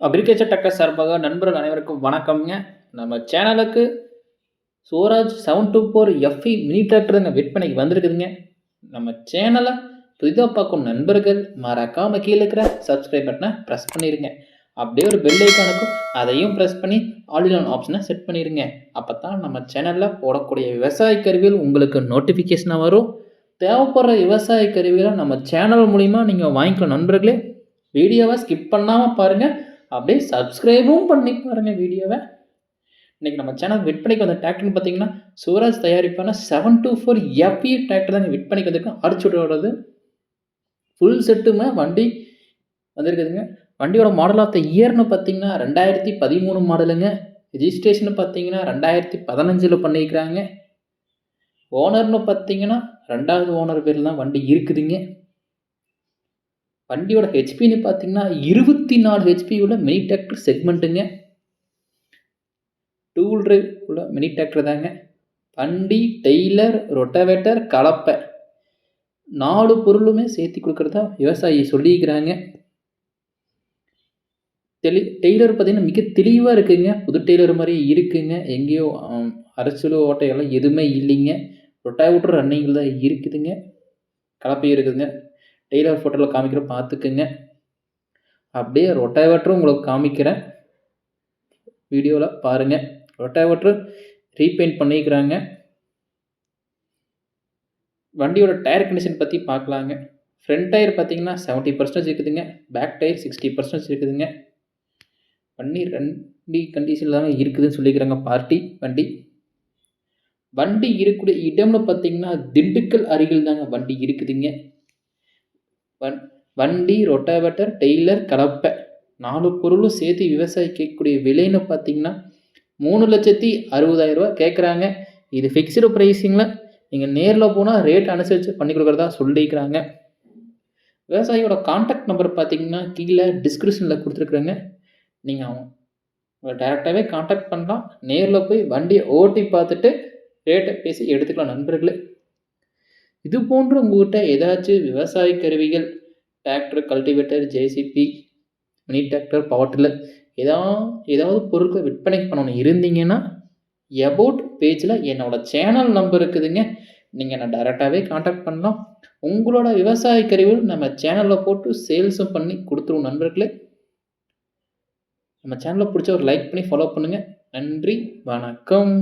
Agriculture டக்கர் சார்பாக நண்பர்கள் அனைவருக்கும் வணக்கம்ங்க. நம்ம சேனலுக்கு Swaraj seven two four FE mini டிராக்டருங்க விற்பனைக்கு வந்திருக்குதுங்க. நம்ம சேனலை புதிதாக பார்க்கும் நண்பர்கள் மறக்காமல் கீழே இருக்கிற சப்ஸ்கிரைப் பட்டனை ப்ரெஸ் பண்ணிடுங்க அப்படியே ஒரு பெல் ஐக்கானுக்கும் அதையும் ப்ரெஸ் பண்ணி ஆல் ஆப்ஷனை செட் பண்ணிடுங்க அப்போ தான் நம்ம சேனலில் போடக்கூடிய விவசாய கருவிகள் உங்களுக்கு நோட்டிஃபிகேஷனாக வரும். தேவைப்படுற விவசாய கருவிகளை நம்ம சேனல் மூலிமா நீங்கள் வாங்கிக்கலாம் நண்பர்களே. வீடியோவை ஸ்கிப் பண்ணாமல் பாருங்கள் அப்படியே சப்ஸ்கிரைபும் பண்ணி பாருங்கள் வீடியோவை. இன்றைக்கி நம்ம சேனல் விற்பனைக்கு வந்த டிராக்டர்னு பார்த்தீங்கன்னா Swaraj தயாரிப்பான seven two four FE tractor தாங்க விற்பனைக்கு வந்திருக்கும் அடிச்சு விடுறது ஃபுல் செட்டுமே வண்டி வந்திருக்குதுங்க. வண்டியோட மாடல் ஆஃப் த இயர்னு பார்த்தீங்கன்னா ரெண்டாயிரத்தி பதிமூணு மாடலுங்க ரிஜிஸ்ட்ரேஷன் பார்த்தீங்கன்னா ரெண்டாயிரத்தி பதினஞ்சில் பண்ணியிருக்கிறாங்க. ஓனர்னு பார்த்தீங்கன்னா ரெண்டாவது ஓனர் பேரில் தான் வண்டி இருக்குதுங்க. வண்டியோட ஹெச்பின்னு பார்த்தீங்கன்னா இருபத்தி நாலு ஹெச்பி உள்ள மினி டிராக்டர் செக்மெண்ட்டுங்க டூல் ட்ரைவ் உள்ள மினி டிராக்டர் தாங்க. வண்டி டெய்லர் ரொட்டவேட்டர் கலப்பை. நாலு பொருளுமே சேர்த்து கொடுக்குறதா விவசாயி சொல்லியிருக்கிறாங்க. தெளி டெய்லர் பார்த்தீங்கன்னா மிக தெளிவாக இருக்குங்க. புது டெய்லர் மாதிரி இருக்குங்க. எங்கேயோ ஆம், அரசியல் ஓட்டையெல்லாம் எதுவுமே இல்லைங்க. ரொட்டாவிட்டர் ரன்னிங்கில் தான் இருக்குதுங்க. கலப்பையும் இருக்குதுங்க. டெய்லர் ஃபோட்டோவில் காமிக்கிற பார்த்துக்குங்க அப்படியே ரொட்டாவேட்டரும் உங்களுக்கு காமிக்கிறேன். வீடியோவில் பாருங்கள் ரொட்டாவேட்ரு ரீபெயிண்ட் பண்ணிக்கிறாங்க. வண்டியோட டயர் கண்டிஷன் பற்றி பார்க்கலாங்க ஃப்ரண்ட் டயர் பார்த்தீங்கன்னா செவன்ட்டி பர்சன்டேஜ் இருக்குதுங்க. பேக் டயர் சிக்ஸ்டி பர்சன்டேஜ் இருக்குதுங்க. வண்டி ரெண்டு கண்டிஷனில் தாங்க இருக்குதுன்னு சொல்லிக்கிறாங்க பார்ட்டி வண்டி. வண்டி இருக்கக்கூடிய இடம்னு பார்த்தீங்கன்னா திண்டுக்கல் அருகில் தாங்க வண்டி இருக்குதுங்க. வன் வண்டி ரொட்டாவேட்டர் டெய்லர் கலப்பை நாலு பொருளும் சேர்த்து விவசாயி கேட்கக்கூடிய விலைன்னு பார்த்தீங்கன்னா மூணு லட்சத்தி அறுபதாயிரம் ரூபா கேட்குறாங்க இது ஃபிக்ஸ்டு ப்ரைஸிங்கில் நீங்கள் நேரில் போனால் ரேட் அனுசரித்து பண்ணி கொடுக்குறதா சொல்லிக்கிறாங்க. விவசாயியோட காண்டாக்ட் நம்பர் பார்த்தீங்கன்னா கீழே டிஸ்கிரிப்ஷனில் கொடுத்துருக்குறேங்க. நீங்கள் அவங்க டேரெக்டாகவே காண்டாக்ட் பண்ணலாம். நேரில் போய் வண்டியை ஓட்டி பார்த்துட்டு ரேட்டை பேசி எடுத்துக்கலாம் நண்பர்களே. இது போன்று உங்கள்கிட்ட ஏதாச்சும் விவசாய கருவிகள் tractor cultivator JCB mini tractor power tiller ஏதாவது ஏதாவது விற்பனை விற்பனைக்கு பண்ணணும் இருந்தீங்கன்னா எபவுட் பேஜில் என்னோட சேனல் நம்பர் இருக்குதுங்க. நீங்கள் நான் டைரெக்டாகவே காண்டாக்ட் பண்ணலாம். உங்களோட விவசாய கருவிகள் நம்ம சேனலில் போட்டு சேல்ஸும் பண்ணி கொடுத்துருவோம் நண்பர்களே. நம்ம சேனலை பிடிச்ச ஒரு லைக் பண்ணி ஃபாலோ பண்ணுங்கள் நன்றி வணக்கம்.